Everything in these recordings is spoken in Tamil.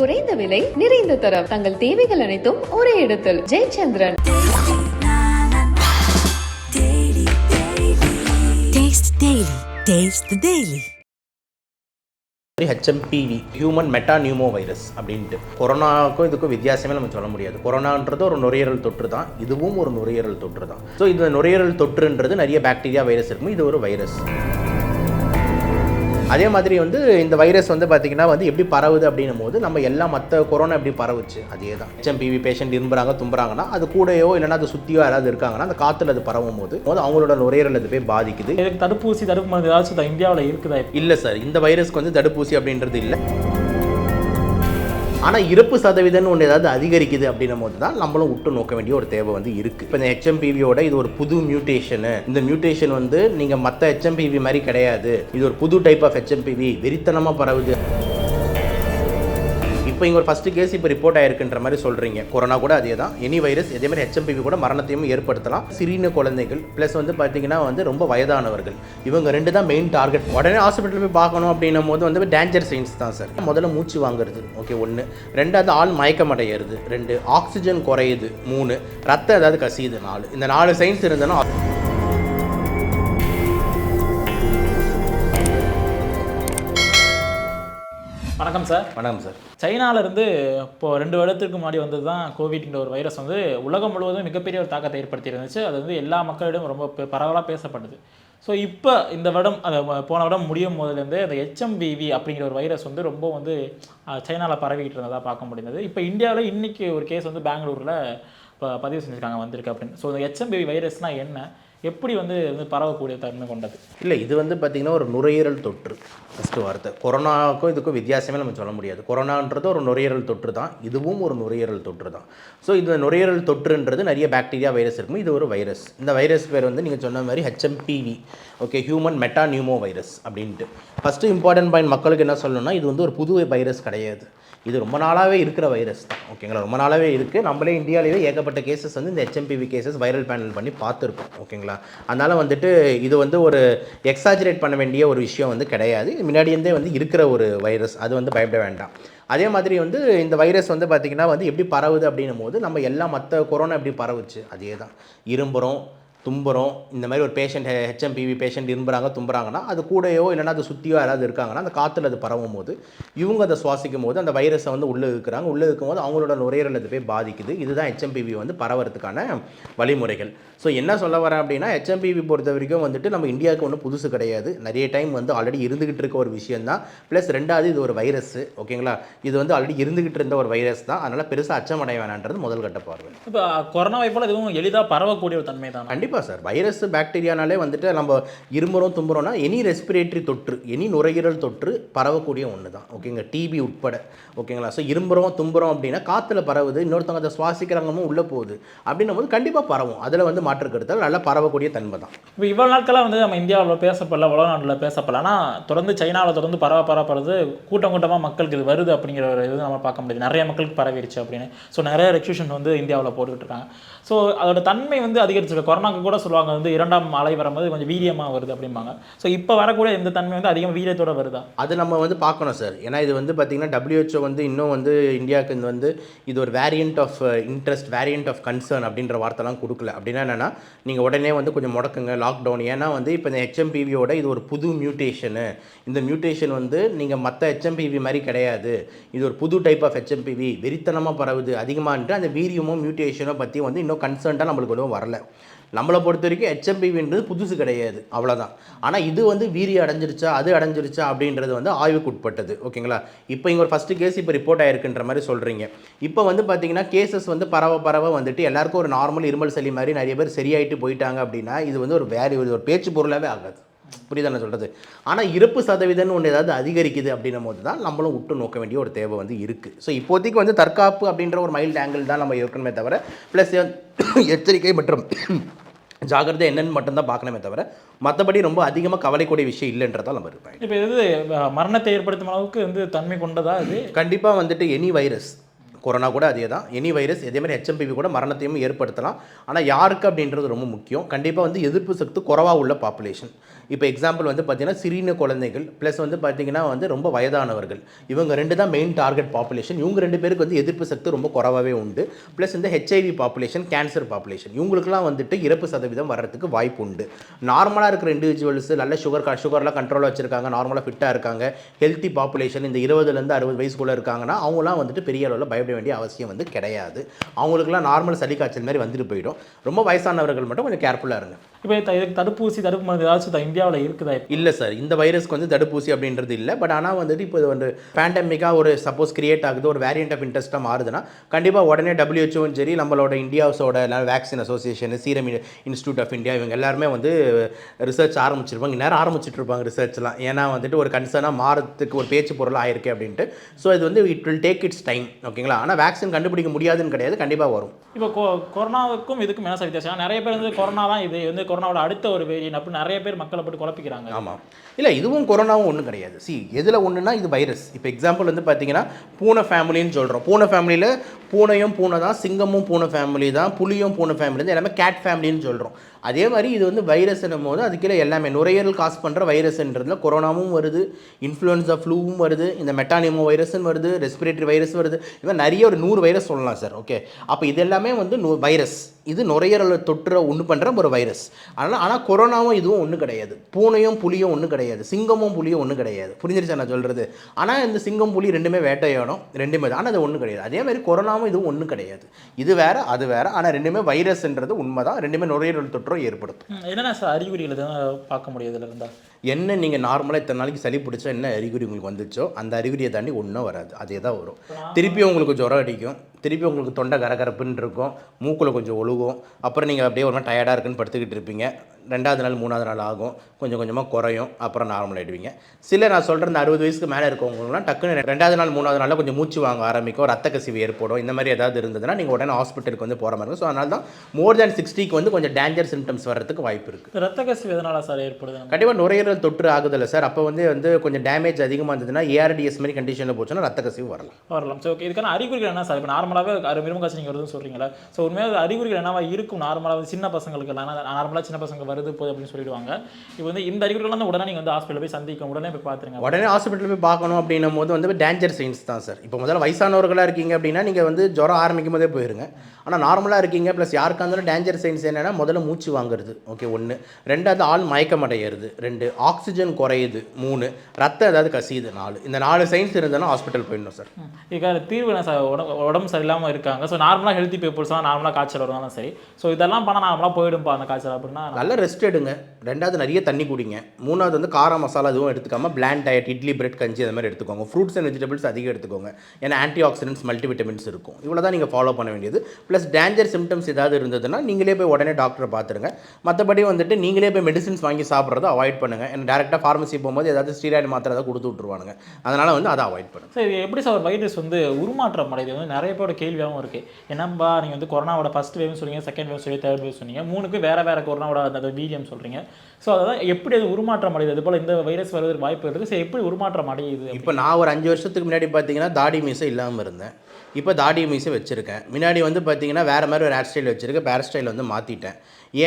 குறைந்த விலை நிறைந்த தரம். தங்கள் தேவைகள் அனைத்தும் ஒரே இடத்தில். Jayachandran. Taste Daily. Taste the Daily. HMPV human metapneumovirus அப்படின்ட்டு. கொரோனாவுக்கும் இதுக்கும் வித்தியாசமே நம்ம சொல்ல முடியாது. கொரோனான்றது ஒரு நுரையீரல் தொற்று தான். இதுவும் ஒரு நுரையீரல் தொற்று தான். ஸோ இந்த நுரையீரல் தொற்றுன்றது நிறைய பாக்டீரியா வைரஸ் இருக்கும் இது ஒரு வைரஸ் அதே மாதிரி வந்து இந்த வைரஸ் வந்து பார்த்திங்கன்னா வந்து எப்படி பரவுது அப்படின்னும் போது நம்ம எல்லா மற்ற கொரோனா எப்படி பரவுச்சு அதே தான் ஹெச்எம்பிவி பேஷண்ட் இரும்புறாங்க தும்புறாங்கன்னா அது கூடயோ இல்லைன்னா அது சுற்றியோ யாராவது இருக்காங்கன்னா அந்த காற்றுல அது பரவும் போது அவங்களோட நுரையீரல் அது போய் பாதிக்குது. இதுக்கு தடுப்பூசி தடுப்பு மருந்து ஏதாச்சும் இந்தியாவில் இருக்குதா இல்லை சார் இந்த வைரஸ்க்கு வந்து தடுப்பூசி அப்படின்றது இல்லை. ஆனால் இறப்பு சதவீதம்னு ஒன்று ஏதாவது அதிகரிக்குது அப்படின்னும் போது தான் நம்மளும் உற்று நோக்க வேண்டிய ஒரு தேவை வந்து இருக்குது இப்போ இந்த ஹெச்எம்பிவியோட இது ஒரு புது மியூட்டேஷனு இந்த மியூட்டேஷன் வந்து நீங்கள் மற்ற ஹெச்எம்பிவி மாதிரி கிடையாது. இது ஒரு புது டைப் ஆஃப் ஹெச்எம்பிவி வெறித்தனமாக பரவுது. இப்போ இங்கே ஒரு ஃபஸ்ட்டு கேஸ் இப்போ ரிப்போர்ட் ஆயிருக்குன்ற மாதிரி சொல்கிறீங்க கொரோனா கூட அதே தான். எனி வைரஸ் இதே மாதிரி ஹெச்எம்பிவி கூட மரணத்தையும் ஏற்படுத்தலாம். சிறின குழந்தைகள் ப்ளஸ் வந்து பார்த்தீங்கன்னா வந்து ரொம்ப வயதானவர்கள். இவங்க ரெண்டு தான் மெயின் டார்கெட் உடனே ஹாஸ்பிட்டல் போய் பார்க்கணும் அப்படின்னும் போது வந்து டேஞ்சர் சைன்ஸ் தான் சார் முதல்ல மூச்சு வாங்குறது. ஓகே ஒன்று ரெண்டாவது ஆள் மயக்கம் அடையிறது ரெண்டு ஆக்சிஜன் குறையுது. மூணு ரத்தம் ஏதாவது கசியுது. நாலு. இந்த நாலு சைன்ஸ் இருந்ததுன்னா வணக்கம் சார். வணக்கம் சார். சைனால இருந்து இப்போ ரெண்டு வருடத்துக்கு முன்னாடி வந்தது தான் கோவிட்ங்கிற ஒரு வைரஸ் வந்து உலகம் முழுவதும் மிகப்பெரிய ஒரு தாக்கத்தை ஏற்படுத்தி இருந்துச்சு அது வந்து எல்லா மக்களிடம் ரொம்ப பரவலாக பேசப்படுது ஸோ இப்போ இந்த வருடம் அது போன வருடம் முடியும் போதுலேருந்து அந்த ஹெச்எம்பிவி அப்படிங்கிற ஒரு வைரஸ் வந்து ரொம்ப வந்து சைனாவில் பரவிக்கிட்டு இருந்ததா பார்க்க முடிந்தது. இப்போ இந்தியாவில் இன்னைக்கு ஒரு கேஸ் வந்து பெங்களூரில் இப்போ பதிவு செஞ்சுருக்காங்க வந்திருக்கு அப்படின்னு. ஸோ இந்த ஹெச்எம்பிவி வைரஸ்னால் என்ன? எப்படி வந்து வந்து பரவக்கூடிய தன்மை கொண்டது? இல்லை இது வந்து பார்த்திங்கன்னா ஒரு நுரையீரல் தொற்று ஃபஸ்ட்டு வார்த்தை. கொரோனாவுக்கும் இதுக்கும் வித்தியாசமே நம்ம சொல்ல முடியாது. கொரோனான்றது ஒரு நுரையீரல் தொற்று தான் இதுவும் ஒரு நுரையீரல் தொற்று தான் ஸோ இந்த நுரையீரல் தொற்றுன்றது நிறைய பாக்டீரியா வைரஸ் இருக்கும். இது ஒரு வைரஸ் இந்த வைரஸ் பேர் வந்து நீங்கள் சொன்ன மாதிரி HMPV okay human metapneumovirus அப்படின்ட்டு. ஃபஸ்ட்டு இம்பார்ட்டன்ட் பாயிண்ட் மக்களுக்கு என்ன சொல்லணும்னா இது வந்து ஒரு புது வைரஸ் கிடையாது. இது ரொம்ப நாளாகவே இருக்கிற வைரஸ் தான். ஓகேங்களா ரொம்ப நாளாகவே இருக்குது நம்மளே இந்தியாவிலேயே ஏகப்பட்ட கேசஸ் வந்து இந்த ஹெச்எம்பிவி கேசஸ் வைரல் பேனல் பண்ணி பார்த்துருக்கோம் ஓகேங்களா அதனால் வந்துட்டு இது வந்து ஒரு எக்ஸாஜரேட் பண்ண வேண்டிய ஒரு விஷயம் வந்து கிடையாது. முன்னாடியிருந்தே வந்து இருக்கிற ஒரு வைரஸ் அது வந்து பயப்பட வேண்டாம். அதே மாதிரி வந்து இந்த வைரஸ் வந்து பார்த்திங்கன்னா வந்து எப்படி பரவுது அப்படின்னும் போது நம்ம எல்லா மற்ற கொரோனா எப்படி பரவுச்சு? அதே தான் இரும்புறோம் தும்புறோம் இந்த மாதிரி ஒரு பேஷண்ட் ஹெச்எம்பிவி பேஷண்ட் இரும்புறாங்க தும்புறாங்கன்னா அது கூடயோ இல்லைன்னா அது சுற்றியோ யாராவது இருக்காங்கன்னா அந்த காற்றுல அது பரவும் போது இவங்க அதை சுவாசிக்கும் போது அந்த வைரஸை வந்து உள்ளே இருக்கிறாங்க உள்ளே இருக்கும்போது அவங்களோட நுரையீரல் அது போய் பாதிக்குது. இதுதான் ஹெச்எம்பிவி வந்து பரவறதுக்கான வழிமுறைகள். ஸோ என்ன சொல்ல வரேன் அப்படின்னா ஹெச்எம்பிவி பொறுத்த வரைக்கும் வந்துட்டு நம்ம இந்தியாவுக்கு ஒன்றும் புதுசு கிடையாது. நிறைய டைம் வந்து ஆல்ரெடி இருந்துகிட்டு இருக்க ஒரு விஷயம் தான் ப்ளஸ் ரெண்டாவது இது ஒரு வைரஸ் ஓகேங்களா? இது வந்து ஆல்ரெடி இருந்துகிட்டு இருந்த ஒரு வைரஸ் தான். அதனால் பெருசாக அச்சமடைய வேணான்றது முதல் கட்ட பார்வை. இப்போ கொரோனாவை போல் இதுவும் எளிதாக பரவக்கூடிய ஒரு தன்மை தான் கண்டிப்பாக சார். வைரஸ் பாக்டீரியானாலே வந்துட்டு நம்ம இருமுறோம் தும்புறோம்னா எனி ரெஸ்பிரேட்டரி தொற்று எனி நுரையீரல் தொற்று பரவக்கூடிய ஒன்று தான் ஓகேங்க டிபி உட்பட. ஓகேங்களா ஸோ இரும்புறோம் தும்புறோம் அப்படின்னா காற்றுல பரவுது இன்னொருத்தவங்க அதை சுவாசிக்கிறாங்கமும் உள்ளே போகுது. அப்படின்னும் போது கண்டிப்பாக பரவும். அதில் வந்து மாற்று கருத்தால் நல்லா பரவக்கூடிய தன்மை தான் இப்போ இவ்வளோ நாட்களாக வந்து நம்ம இந்தியாவில் பேசப்படல உலக நாட்டில் பேசப்படல. ஆனால் தொடர்ந்து சைனாவில் தொடர்ந்து பரவ பரப்புறது கூட்டம் கூட்டமாக மக்களுக்கு இது வருது அப்படிங்கிற ஒரு இது நம்ம பார்க்க முடியுது. நிறைய மக்களுக்கு பரவிடுச்சு அப்படின்னு. ஸோ நிறைய ரெஸ்ட்ரிக்ஷன் வந்து இந்தியாவில் போட்டுக்கிட்டு இருக்காங்க. ஸோ அதோட தன்மை வந்து அதிகரிச்சிருக்கு. அவங்க கூட சொல்லுவாங்க வந்து இரண்டாம் அலை வரும்போது கொஞ்சம் வீரியமாக வருது அப்படிம்பாங்க. ஸோ இப்போ வரக்கூடிய இந்த தன்மை வந்து அதிகமாக வீரியத்தோட வருதா? அது நம்ம வந்து பார்க்கணும் சார். ஏன்னா இது வந்து பார்த்திங்கன்னா டபிள்யூஹெச்ஓ வந்து இன்னும் வந்து இந்தியாவுக்கு இந்த வந்து இது ஒரு variant of interest variant of concern அப்படின்ற வார்த்தைலாம் கொடுக்கல. அப்படின்னா என்னென்னா நீங்கள் உடனே வந்து கொஞ்சம் முடக்குங்க லாக்டவுன் ஏன்னா வந்து இப்போ இந்த ஹெச்எம்பிவியோட இது ஒரு புது மியூட்டேஷனு இந்த மியூட்டேஷன் வந்து நீங்கள் மற்ற ஹெச்எம்பிவி மாதிரி கிடையாது. இது ஒரு புது டைப் ஆஃப் ஹெச்எம்பிவி வெறித்தனமாக பரவுது. அதிகமாகிட்டு அந்த வீரியமும் மியூட்டேஷனோ பற்றி வந்து இன்னும் கன்சர்ன்ட்டாக நம்மளுக்கு ஒன்றும் வரல. நம்மளை பொறுத்த வரைக்கும் ஹெச்எம்பிவின்றது புதுசு கிடையாது அவ்வளோதான் ஆனால் இது வந்து வீரிய அடைஞ்சிருச்சா அது அடைஞ்சிருச்சா அப்படின்றது வந்து ஆய்வுக்கு உட்பட்டது ஓகேங்களா? இப்போ இங்கே ஒரு ஃபஸ்ட்டு கேஸ் இப்போ ரிப்போர்ட் ஆயிருக்குன்ற மாதிரி சொல்கிறீங்க இப்போ வந்து பார்த்தீங்கன்னா கேசஸ் வந்து பரவ பரவ வந்துட்டு எல்லாருக்கும் ஒரு நார்மல் இருமல் சளி மாதிரி நிறைய பேர் சரியாயிட்டு போயிட்டாங்க அப்படின்னா இது வந்து ஒரு வேறு ஒரு பேச்சு பொருளாகவே ஆகாது. புரியுதா நான் சொல்கிறது ஆனால் இறப்பு சதவீதம்னு ஒன்று ஏதாவது அதிகரிக்குது அப்படின்னும் போது தான் நம்மளும் உற்று நோக்க வேண்டிய ஒரு தேவை வந்து இருக்குது ஸோ இப்போதைக்கு வந்து தற்காப்பு அப்படின்ற ஒரு மைல்டு ஆங்கிள் தான் நம்ம இருக்கணுமே தவிர ப்ளஸ் எச்சரிக்கை மற்றும் ஜாகிரதை என்னன்னு மட்டும்தான் பார்க்கணுமே தவிர மற்றபடி ரொம்ப அதிகமாக கவலைக்கூடிய விஷயம் இல்லைன்றதால் நம்ம இருப்பேன் இப்போ இது மரணத்தை ஏற்படுத்தும் அளவுக்கு வந்து தன்மை கொண்டதா இது? கண்டிப்பாக வந்துட்டு எனி வைரஸ் கொரோனா கூட அதே தான். எனி வைரஸ் இதே மாதிரி ஹெச்எம்பிவி கூட மரணத்தையும் ஏற்படுத்தலாம். ஆனால் யாருக்கு அப்படின்றது ரொம்ப முக்கியம். கண்டிப்பாக வந்து எதிர்ப்பு சக்தி குறைவாக உள்ள பாப்புலேஷன் இப்போ எக்ஸாம்பிள் வந்து பார்த்தீங்கன்னா சிறிய குழந்தைகள் ப்ளஸ் வந்து பார்த்தீங்கன்னா வந்து ரொம்ப வயதானவர்கள். இவங்க ரெண்டு தான் மெயின் டார்கெட் பாப்புலேஷன் இவங்க ரெண்டு பேருக்கு வந்து எதிர்ப்பு சக்தி ரொம்ப குறவாகவே உண்டு. ப்ளஸ் இந்த ஹெச்ஐவி பாப்புலேஷன் கேன்சர் பாப்புலேஷன் இவங்களுக்குலாம் வந்துட்டு இறப்பு சதவீதம் வர்றதுக்கு வாய்ப்பு உண்டு. நார்மலாக இருக்கிற இண்டிவிஜுவல்ஸ் நல்ல சுகர் சுகர்லாம் கண்ட்ரோலாக வச்சுருக்காங்க நார்மலாக ஃபிட்டாக இருக்காங்க. ஹெல்த்தி பாப்புலேஷன் இந்த இருபதுலேருந்து அறுபது வயசுக்குள்ளே இருக்காங்கன்னா அவங்களாம் வந்துட்டு பெரிய அளவில் பயப்பட வேண்டிய அவசியம் வந்து கிடையாது. அவங்களுக்குலாம் நார்மல் சளி காய்ச்சல் மாதிரி வந்துட்டு போயிடும். ரொம்ப வயசானவர்கள் மட்டும் கொஞ்சம் கேர்ஃபுல்லாக இருங்க. இப்போ இதுக்கு தடுப்பூசி தடுப்பு மருந்து ஏதாச்சும் இந்தியாவில் இருக்குதா இல்லை சார் இந்த வைரஸ்க்கு வந்து தடுப்பூசி அப்படின்றது இல்லை. பட் ஆனால் வந்துட்டு இப்போ இது வந்து பேண்டமிக்காக ஒரு சப்போஸ் கிரியேட் ஆகுது ஒரு வேரியண்ட் ஆஃப் இன்ட்ரெஸ்ட்டாக மாறுதுன்னா கண்டிப்பாக உடனே டபிள்யூஹெச்ஓவும் சரி நம்மளோட இந்தியாஸோட vaccine association serum institute of India இவங்க எல்லாருமே வந்து ரிசர்ச் ஆரம்பிச்சிருப்பாங்க. நேரம் ஆரம்பிச்சிட்டு இருப்பாங்க ரிசர்ச்லாம் ஏன்னா வந்துட்டு ஒரு கன்சர்னாக மாறதுக்கு ஒரு பேச்சு பொருள் ஆயிருக்கு அப்படின்ட்டு. ஸோ இது வந்து it will take its time ஓகேங்களா ஆனால் வேக்சின் கண்டுபிடிக்க முடியாதுன்னு கிடையாது கண்டிப்பாக வரும். இப்போ கொ கொரோனாவுக்கும் இதுக்கும் என்ன சார் வித்தியாசம்? நிறைய பேர் வந்து கொரோனா தான் இது வந்து கொரோனாவோட அடுத்த ஒரு வேரியன் அப்படின்னு நிறைய பேர் மக்களை போட்டு குழப்பிக்கிறாங்க. ஆமாம் இல்லை இதுவும் கொரோனாவும் ஒன்றும் கிடையாது. சி எதில் ஒன்றுனா இது வைரஸ் இப்போ எக்ஸாம்பிள் வந்து பார்த்தீங்கன்னா பூனை ஃபேமிலின்னு சொல்கிறோம் பூனை ஃபேமிலியில் பூனையும் பூனை தான் சிங்கமும் பூனை ஃபேமிலி தான் புலியும் பூனை ஃபேமிலி தான் எல்லாமே கேட் ஃபேமிலின்னு சொல்கிறோம் அதே மாதிரி இது வந்து வைரஸ்னும் போது அது கீழே எல்லாமே நுரையீரல் காஸ் பண்ணுற வைரஸ்ன்றதுல கொரோனாவும் வருது இன்ஃப்ளூயன்ஸா ஃப்ளூவும் வருது இந்த மெட்டானியமோ வைரஸ்ன்னு வருது ரெஸ்பிரேட்டரி வைரஸ் வருது. இவன் நிறைய ஒரு நூறு வைரஸ் சொல்லலாம் சார் ஓகே அப்போ இது எல்லாமே வந்து நூ வைரஸ் இது நுரையீரலை தொற்று ஒன்று பண்ணுற ஒரு வைரஸ் அதனால் ஆனால் கொரோனாவும் இதுவும் ஒன்றும் கிடையாது. பூனையும் புலியும் ஒன்றும் கிடையாது. சிங்கமும் புலியும் ஒன்றும் கிடையாது. புரிஞ்சிருச்சா நான் சொல்கிறது ஆனால் இந்த சிங்கம் புலி ரெண்டுமே வேட்டையாடும். ரெண்டுமே தான். ஆனால் அது ஒன்றும் கிடையாது. அதே மாதிரி கொரோனாவும் இதுவும் ஒன்றும் கிடையாது. இது வேறு அது வேறு. ஆனால் ரெண்டுமே வைரஸ்ன்றது உண்மை தான் ரெண்டுமே நுரையீரல் தொற்று ஏற்படுத்தும். என்னென்ன சார் அறிகுறிகள் எதுவும் பார்க்க முடியும் இருந்தால் என்ன நீங்கள் நார்மலாக இத்தனை நாளைக்கு சளி பிடிச்சா என்ன அறிகுறி உங்களுக்கு வந்துச்சோ அந்த அறிகுறியை தாண்டி ஒன்றும் வராது. அதே தான் வரும். திருப்பி உங்களுக்கு ஜுரம் அடிக்கும். திருப்பி உங்களுக்கு தொண்டை கரகரப்புன்னு இருக்கும். மூக்கில் கொஞ்சம் ஒழுகும். அப்புறம் நீங்கள் அப்படியே ஒரு மாதிரி டயர்டாக இருக்குன்னு படுத்துக்கிட்டு இருப்பீங்க. ரெண்டாவது நாள் மூணாவது நாள் ஆகும். கொஞ்சம் கொஞ்சமாக குறையும். அப்புறம் நார்மல் ஆகிடுவீங்க சில நான் சொல்கிற இந்த அறுபது வயசுக்கு மேலே இருக்கவங்கலாம் டக்குன்னு ரெண்டாவது நாள் மூணாவது நாளில் கொஞ்சம் மூச்சு வாங்க ஆரம்பிக்கும். ரத்த கசிவு ஏற்படும். இந்த மாதிரி ஏதாவது இருந்ததுன்னா நீங்கள் உடனே ஹாஸ்பிட்டலுக்கு வந்து போகிற மாதிரி இருக்கும். ஸோ அதனால தான் மோர் தேன் சிக்ஸ்டிக்கு வந்து கொஞ்சம் டேஞ்சர் சிம்டம்ஸ் வர்றதுக்கு வாய்ப்பு இருக்குது ரத்த கசிவு எதனால சார் ஏற்படுது? கண்டிப்பாக நுரையீரல் தொற்று ஆகுதில்ல சார். அப்போ வந்து வந்து கொஞ்சம் டேமேஜ் அதிகமாக இருந்ததுன்னா ஏஆர்டிஎஸ் மாதிரி கண்டிஷனில் போச்சுன்னா ரத்த கசிவு வரலாம். வரலாம் ஓகே இதுக்கான அறிகுறிகள் என்ன சார்? இப்போ நார்மலாகவே மிருகம் காய்ச்சல் நீங்கள் வருதுன்னு சொல்கிறீங்களா ஸோ உண்மையாக அறிகுறிகள் என்னவா இருக்கும்? நார்மலாக சின்ன பசங்களுக்கு நார்மலாக சின்ன பசங்க வருது போகுது அப்படின்னு சொல்லிடுவாங்க. இப்போ வந்து இந்த அறிகுறிகள் வந்து உடனே நீங்கள் வந்து ஹாஸ்பிட்டல் போய் சந்திக்க உடனே போய் பார்த்துருங்க. உடனே ஹாஸ்பிட்டல் போய் பார்க்கணும் அப்படின்னும் போது வந்து டேஞ்சர் சைன்ஸ் தான் சார். இப்போ முதல்ல வயசானவர்களாக இருக்கீங்க அப்படின்னா நீங்கள் வந்து ஜுரம் ஆரம்பிக்கும் போதே போயிருங்க. ஆனால் நார்மலாக இருக்கீங்க ப்ளஸ் யாருக்கா இருந்தாலும் டேஞ்சர் சைன்ஸ் என்னென்னா முதல்ல மூச்சு வாங்குறது. ஓகே ஒன்று ரெண்டாவது ஆள் மயக்கம் அடையிறது ரெண்டு ஆக்சிஜன் குறையுது மூணு ரத்தம் ஏதாவது கசியுது நாலு. இந்த நாலு சைன்ஸ் இருந்ததுன்னா ஹாஸ்பிட்டல் போயிடணும் சார் இதுக்காக தீர்வு என்ன சார் உடம்பு உடம்பு சரியில்லாமல் இருக்காங்க. ஸோ நார்மலாக ஹெல்த்தி பீப்புள்ஸ்லாம் நார்மலாக காய்ச்சல் வருவாங்க சரி. ஸோ இதெல்லாம் பண்ணால் நார்மலாக போயிடும்பா அந்த காய்ச்சல் அப்படின்னா? நல்ல ரெஸ்ட் எடுங்க. ரெண்டாவது நிறைய தண்ணி குடிங்க. மூணாவது வந்து கார மசாலா எதுவும் எடுத்துக்காம பிளான் டயட் இட்லி பிரெட் கஞ்சி அந்த மாதிரி எடுத்துக்கோங்க. ஃப்ரூட்ஸ் அண்ட் வெஜிடபிள்ஸ் அதிகம் எடுத்துக்கோங்க. ஏன்னா ஆன்டி ஆக்சிடென்ட்ஸ் மல்டி விட்டமின்ஸ் இருக்கும். இவ்வளோ தான் நீங்கள் ஃபாலோ பண்ண வேண்டியது. ப்ளஸ் டேஞ்சர் சிம்டம்ஸ் ஏதாவது இருந்ததுன்னா நீங்களே போய் உடனே டாக்டரை பார்த்துருங்க. மற்றபடி வந்துட்டு நீங்களே போய் மெடிசின்ஸ் வாங்கி சாப்பிட்றத அவாய்ட் பண்ணுங்கள் ஏன்னா டேரெக்டாக ஃபார்மசி போகும்போது ஏதாவது ஸ்டீராய்டு மாத்திரை ஏதாவது கொடுத்து விட்ருவானுங்க அதனால் வந்து அதை அவாய்ட் பண்ணுங்க சார் இது எப்படி சார் வைரஸ் வந்து உருமாற்றம் அடையுது? வந்து நிறைய பேரோட கேள்வியாகவும் இருக்குது என்னம்பா நீங்கள் வந்து கொரோனாவோட ஃபர்ஸ்ட் வேவ் சொன்னீங்க செகண்ட் வேவ் சொல்லி தேர்ட் வேவ் சொன்னீங்க. மூணுக்கு வேற வேற கொரோனாவோட அந்த வீரியம் சொல்கிறீங்க ஸோ அதான் எப்படி அது உருமாற்றம் அடையுது? அது போல் இந்த வைரஸ் வருவதற்கு வாய்ப்பு இருக்குது ஸோ எப்படி உருமாற்றம் அடையுது இப்போ நான் ஒரு அஞ்சு வருஷத்துக்கு முன்னாடி பார்த்தீங்கன்னா தாடி மீசை இல்லாமல் இருந்தேன். இப்போ தாடி மீசை வச்சுருக்கேன். முன்னாடி வந்து பார்த்தீங்கன்னா வேறு மாதிரி ஒரு ஹேர் ஸ்டைல் வச்சுருக்கேன் ஹேர் ஸ்டைல் வந்து மாற்றிட்டேன்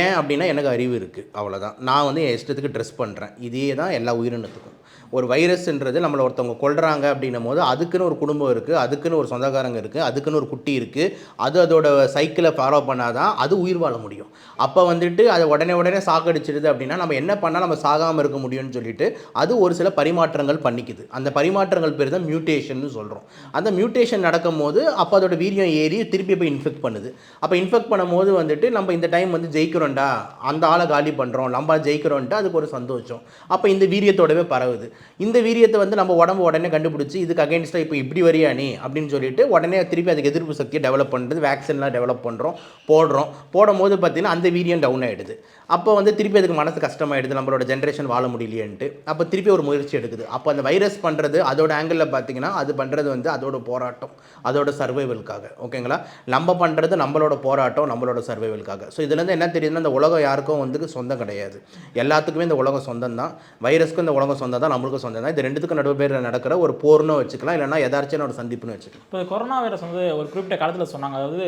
ஏன் அப்படின்னா எனக்கு அறிவு இருக்குது அவ்வளோதான் நான் வந்து என் இஷ்டத்துக்கு ட்ரெஸ் பண்ணுறேன் இதே தான் எல்லா உயிரினத்துக்கும். ஒரு வைரஸ்ன்றது நம்மளை ஒருத்தவங்க கொள்கிறாங்க அப்படின்னும் போது அதுக்குன்னு ஒரு குடும்பம் இருக்குது அதுக்குன்னு ஒரு சொந்தக்காரங்க இருக்குது அதுக்குன்னு ஒரு குட்டி இருக்குது அது அதோட சைக்கிளை ஃபாலோ பண்ணால் தான் அது உயிர் வாழ முடியும். அப்போ வந்துட்டு அதை உடனே உடனே சாகடிச்சிடுது அப்படின்னா நம்ம என்ன பண்ணால் நம்ம சாகாமல் இருக்க முடியும்னு சொல்லிட்டு அது ஒரு சில பரிமாற்றங்கள் பண்ணிக்குது. அந்த பரிமாற்றங்கள் பேர் தான் மியூட்டேஷன்னு சொல்கிறோம் அந்த மியூட்டேஷன் நடக்கும்போது அப்போ அதோட வீரியம் ஏறி திருப்பி போய் இன்ஃபெக்ட் பண்ணுது. அப்போ இன்ஃபெக்ட் பண்ணும்போது வந்துட்டு நம்ம இந்த டைம் வந்து ஜெயிக்கிறோம்டா அந்த ஆளை காலி பண்ணுறோம் நம்ம ஜெயிக்கிறோன்ட்டு அதுக்கு ஒரு சந்தோஷம். அப்போ இந்த வீரியத்தோடவே பரவுது. இந்த வீரியத்தை வந்து நம்ம உடம்பு உடனே கண்டுபிடிச்சி இதுக்கு அகைன்ஸ்டாக இப்போ இப்படி வரியா நீ? அப்படின்னு சொல்லிட்டு உடனே திருப்பி அதுக்கு எதிர்ப்பு சக்தியை டெவலப் பண்ணுறது வேக்சின்லாம் டெவலப் பண்ணுறோம் போடுறோம். போடும்போது பார்த்திங்கன்னா அந்த வீரியம் டவுன் ஆகிடுது அப்போ வந்து திருப்பி அதுக்கு மனசு கஷ்டமாயிடுது நம்மளோட ஜென்ரேஷன் வாழ முடியலையேன்ட்டு. அப்போ திருப்பி ஒரு முயற்சி எடுக்குது. அப்போ அந்த வைரஸ் பண்ணுறது அதோட ஆங்கிளில் பார்த்தீங்கன்னா அது பண்ணுறது வந்து அதோட போராட்டம் அதோட சர்வைவலுக்காக ஓகேங்களா நம்ம பண்ணுறது நம்மளோட போராட்டம் நம்மளோட சர்வைவலுக்காக ஸோ இதுலேருந்து என்ன தெரியுதுன்னா இந்த உலகம் யாருக்கும் வந்து சொந்தம் கிடையாது. எல்லாத்துக்குமே இந்த உலகம் சொந்தம் தான் வைரஸ்க்கும் இந்த உலகம் சொந்தம் தான் நம்மளுக்கும் சொந்தம் தான். இது ரெண்டுத்துக்கும் நடுவு பேர் நடக்கிற ஒரு போர்னு வச்சுக்கலாம் இல்லைன்னா எதாச்சும் ஒரு சந்திப்புன்னு வச்சுக்கலாம். இப்போ கொரோனா வைரஸ் வந்து ஒரு குறிப்பிட்ட காலத்தில் சொன்னாங்க. அதாவது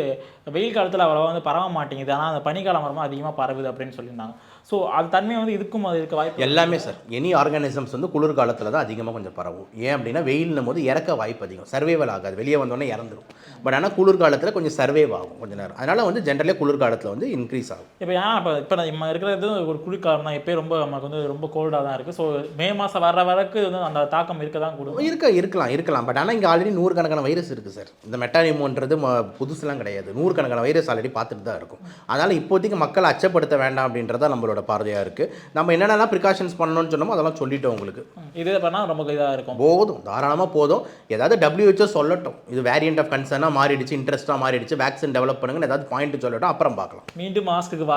வெயில் காலத்தில் அவ்வளோவா வந்து பரவ மாட்டேங்குது. ஆனால் அந்த பனிக்காலம் வரமா அதிகமாக பரவுது அப்படின்னு சொல்லியிருந்தாங்க. ஸோ அது தன்மை வந்து இதுக்கும் அது இருக்க வாய்ப்பு எல்லாமே சார் எனி ஆர்கானிசம்ஸ் வந்து குளிர் காலத்தில் தான் அதிகமாக கொஞ்சம் பரவும். ஏன் அப்படின்னா வெயில்னும் போது இறக்க வாய்ப்பு அதிகம். சர்வைவல் ஆகாது. வெளியே வந்தோடனே இறந்துரும். பட் ஆனால் குளிர் காலத்தில் கொஞ்சம் சர்வைவ் ஆகும். கொஞ்ச நேரம். அதனால் வந்து ஜென்ரலே குளிர் காலத்தில் வந்து இன்க்ரீஸ் ஆகும். இப்போ ஏன் இப்போ இப்போ நம்ம இருக்கிறது ஒரு குளிர்காலம் தான் எப்பயும் ரொம்ப நமக்கு வந்து ரொம்ப கோல்டாக தான் இருக்குது ஸோ மே மாதம் வர வரைக்கும் வந்து அந்த தாக்கம் இருக்க தான் கூடும். இருக்க இருக்கலாம் இருக்கலாம். பட் ஆனால் இங்கே ஆல்ரெடி நூறுக்கணக்கான வைரஸ் இருக்குது சார் இந்த மெட்டானிமோன்றது புதுசுலாம் கிடையாது. நூறுக்கணக்கான வைரஸ் ஆல்ரெடி பார்த்துட்டு தான் இருக்கும். அதனால் இப்போதைக்கு மக்களை அச்சப்படுத்த வேண்டாம் அப்படின்றதா நம்மளோட பார்வையாக இருக்குது நம்ம என்னென்னலாம் ப்ரிகாஷன்ஸ் பண்ணணும்னு சொன்னோமோ அதெல்லாம் சொல்லிட்டோம் உங்களுக்கு. இது பண்ணால் ரொம்ப இதாக இருக்கும். போதும் தாராளமாக போதும். ஏதாவது WHO சொல்லட்டும். இது வேரியண்ட் ஆஃப் கன்சர்னாக மாறிடுச்சு இன்ட்ரெஸ்ட்டாக மாறிடுச்சு வேக்சின் டெவலப் பண்ணுங்கன்னு ஏதாவது பாயிண்ட் சொல்லட்டும் அப்புறம் பார்க்கலாம். மீண்டும் மாஸ்க்கு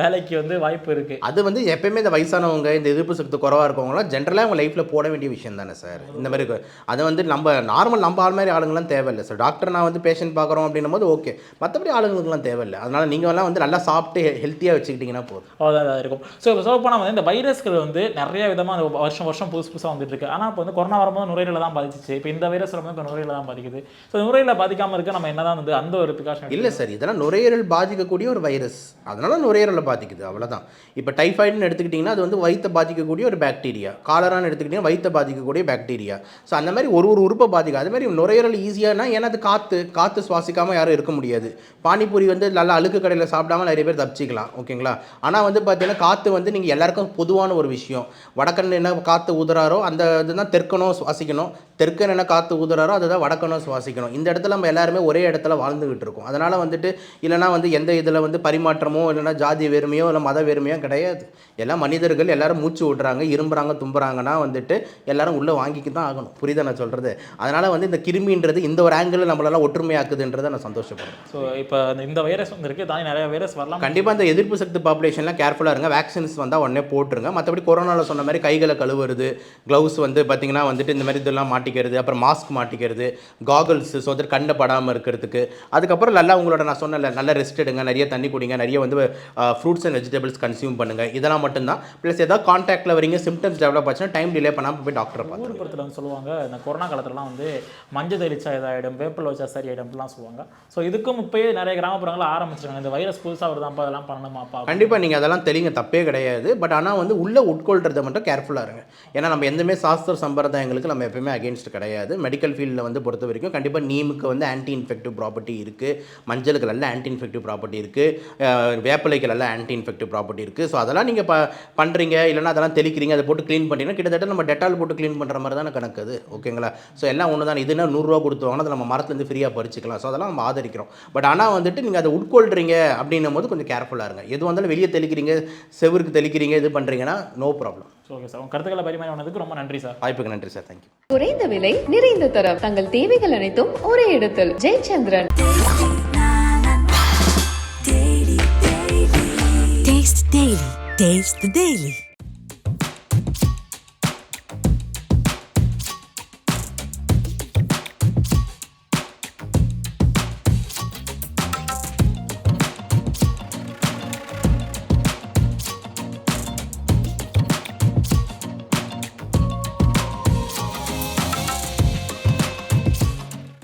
வேலைக்கு வந்து வாய்ப்பு இருக்குது அது வந்து எப்பயுமே இந்த வயசானவங்க இந்த எதிர்ப்பு சக்தி குறவாக இருக்கவங்களாம் ஜென்ரலாக அவங்க லைஃப்பில் போட வேண்டிய விஷயம் தானே சார் இந்த மாதிரி. அது வந்து நம்ம நார்மல் நம்ம ஆள் மாதிரி ஆளுங்களாம் தேவையில்லை. சார் டாக்டர் நான் வந்து பேஷண்ட் பார்க்குறோம் அப்படின்னும் போது ஓகே மற்றபடி ஆளுங்களுக்குலாம் தேவையில்லை. அதனால் நீங்கள் எல்லாம் வந்து நல்லா சாப்பிட்டு ஹெல்த்தியாக வச்சுக்கிட்டிங்கன்னா போதும். அவ்வளோதான் இருக்கும். ஸோ இப்போ சொல்ல போனால் வந்து இந்த வைரஸ்கள் வந்து நிறைய விதமாக வருஷம் வருஷம் புதுசு புதுசாக வந்துட்டு இருக்கு. ஆனால் இப்போ வந்து கொரோனா வரும்போது நுரையீரல தான் பாதிச்சிச்சு. இப்போ இந்த வைரஸ் வரும்போது இப்போ நுரையில தான் பாதிக்குது. ஸோ நுரையில பாதிக்காமல் இருக்க நம்ம என்னதான் வந்து அந்த ஒரு ப்ரிகாஷன் இல்லை சார் இதெல்லாம் நுரையீரல் பாதிக்கக்கூடிய ஒரு வைரஸ் அதனால நுரையீரலை பாதிக்குது அவ்வளோதான் இப்போ டைஃபாய்டுன்னு எடுத்துக்கிட்டிங்கன்னா அது வந்து வயிற்றை பாதிக்கக்கூடிய ஒரு பாக்டீரியா காலரான்னு எடுத்துக்கிட்டிங்கன்னா வயிற்றை பாதிக்கக்கூடிய பாக்டீரியா ஸோ அந்த மாதிரி ஒரு ஒரு உறுப்பை பாதிக்கும் அது மாதிரி நுரையீரல் ஈஸியானா ஏன்னா அது காற்று காற்று சுவாசிக்காமல் யாரும் இருக்க முடியாது. பானிபூரி வந்து நல்லா அழுக்கு கடையில் சாப்பிடாம நிறைய பேர் தப்பிச்சிக்கலாம் ஓகேங்களா? ஆனால் வந்து பார்த்தீங்கன்னா காற்று வந்து நீங்கள் எல்லாருக்கும் பொதுவான ஒரு விஷயம். வடக்கன் என்ன காற்று ஊதுறாரோ அந்த இதுதான் தெற்கணும் சுவாசிக்கணும். தெற்கன் என்ன காற்று ஊதுறாரோ அதுதான் வடக்கணும் சுவாசிக்கணும். இந்த இடத்துல நம்ம எல்லாருமே ஒரே இடத்துல வாழ்ந்துகிட்டு இருக்கோம். அதனால் வந்துட்டு இல்லைனா வந்து எந்த இதில் வந்து பரிமாற்றமோ இல்லைனா ஜாதி வேறுமையோ இல்லை மத வேறுமையோ கிடையாது. எல்லாம் மனிதர்கள் எல்லாரும் மூச்சு விட்றாங்க இரும்புறாங்க தும்புறாங்கன்னா வந்துட்டு எல்லாரும் உள்ளே வாங்கிக்க தான் ஆகணும். புரியுதா நான் சொல்கிறது அதனால் வந்து இந்த கிருமின்றது இந்த ஒரு ஆங்கிள் நம்மளெல்லாம் ஒற்றுமையாக்குதுன்றதை நான் சந்தோஷப்படுறேன். ஸோ இப்போ இந்த வைரஸ் வந்து இருக்குது நிறைய வைரஸ் வரலாம். கண்டிப்பாக இந்த எதிர்ப்பு சக்தி பாப்புலேஷன்லாம் கேர்ஃபுல்லாக இருங்க. வேக்சின்ஸ் வந்தால் உடனே போட்டுருங்க. மற்றபடி கொரோனாவில் சொன்ன மாதிரி கைகளை கழுவுறது க்ளவுஸ் வந்து பார்த்தீங்கன்னா வந்துட்டு இந்த மாதிரி இதெல்லாம் மாட்டிக்கிறது அப்புறம் மாஸ்க் மாட்டிக்கிறது காகல்ஸ் ஸோ தட் கண்ணை படாமல் இருக்கிறதுக்கு. அதுக்கப்புறம் நல்லா உங்களோட நான் சொன்னல நல்ல ரெஸ்ட் எடுங்க நிறைய தண்ணி குடிங்க நிறைய வந்து ஃப்ரூட்ஸ் அண்ட் வெஜிடபிள்ஸ் கன்சியூம் பண்ணுங்க. இதெல்லாம் மட்டும்தான். ப்ளஸ் ஏதாவது காண்டாக்டில் வரீங்க சிம்டம்ஸ் டெவலப் ஆச்சுன்னா டைம் டிலே பண்ணாமல் போய் டாக்டரை பார்த்து ஊர்புறத்தில் வந்து சொல்லுவாங்க இந்த கொரோனா காலத்துலலாம் வந்து மஞ்சள் தெளிச்சா இதாகிடும் வேப்பில் வச்சா சரியாயிடும்லாம் சொல்லுவாங்க. ஸோ இதுக்கும் இப்போயே நிறைய கிராமப்புறங்கள் ஆரம்பிச்சிருக்காங்க. இந்த வைரஸ் புதுசாக வருதாப்பா அதெல்லாம் பண்ணணுமாப்பா கண்டிப்பாக நீங்கள் அதெல்லாம் தெளிங்க தப்பே கிடையாது. பட் ஆனால் வந்து உள்ளே உட்கொள்றதை மட்டும் கேர்ஃபுல்லாக இருங்க. ஏன்னா நம்ம எந்தமே சாஸ்திர சம்பிரதாயங்களுக்கு நம்ம எப்பவுமே அகேன்ஸ்ட் கிடையாது. மெடிக்கல் ஃபீல்டில் வந்து பொறுத்த வரைக்கும் கண்டிப்பாக நீமுக்கு வந்து ஆன்டி இன்ஃபெக்டிவ் ப்ராப்பர்ட்டி இருக்குது மஞ்சளுக்கு நல்ல ஆன்டி இன்ஃபெக்டிவ் ப்ராப்பர்ட்டி இருக்குது வேப்பிலைக்கு நல்ல ஆன்டி இன்ஃபெக்டிவ் ப்ராப்பர்ட்டி இருக்குது ஸோ அதெல்லாம் நீங்கள் ப பண்ணுறீங்க இல்லைன்னா அதெல்லாம் தெளிக்கிறீங்க அதை போட்டு க்ளீன் பண்ணிங்கன்னா கிட்டத்தட்ட நம்ம டெட்டால் போட்டு க்ளீன் பண்ணுற மாதிரி தானே கணக்குது ஓகேங்களா ஸோ எல்லாம் ஒன்று தான். இதுனா நூறுரூவா கொடுத்து வாங்கினா அதை நம்ம மரத்துலேருந்து ஃப்ரீயாக பறிச்சிக்கலாம். ஸோ அதெல்லாம் நம்ம ஆதரிக்கிறோம். பட் ஆனால் வந்துட்டு நீங்கள் அதை உட்கொள்றீங்க அப்படின்னும் போது கொஞ்சம் கேர்ஃபுல்லாக இருங்க. எது வந்தாலும் வெளியே தெளிக்கிறீங்க செவருக்கு தெளிக்கிறீங்க இது பண்ணுறீங்கன்னா no problem so okay sir உங்கள் கருத்துக்களை பரிமாறினதுக்கு ரொம்ப நன்றி சார் வாய்ப்புக்கு நன்றி சார் தேங்க்யூ குறைந்த விலை நிறைந்த தரம். தங்கள் தேவைகள் அனைத்தும் ஒரே இடத்தில். ஜெயச்சந்திரன். Taste the Daily.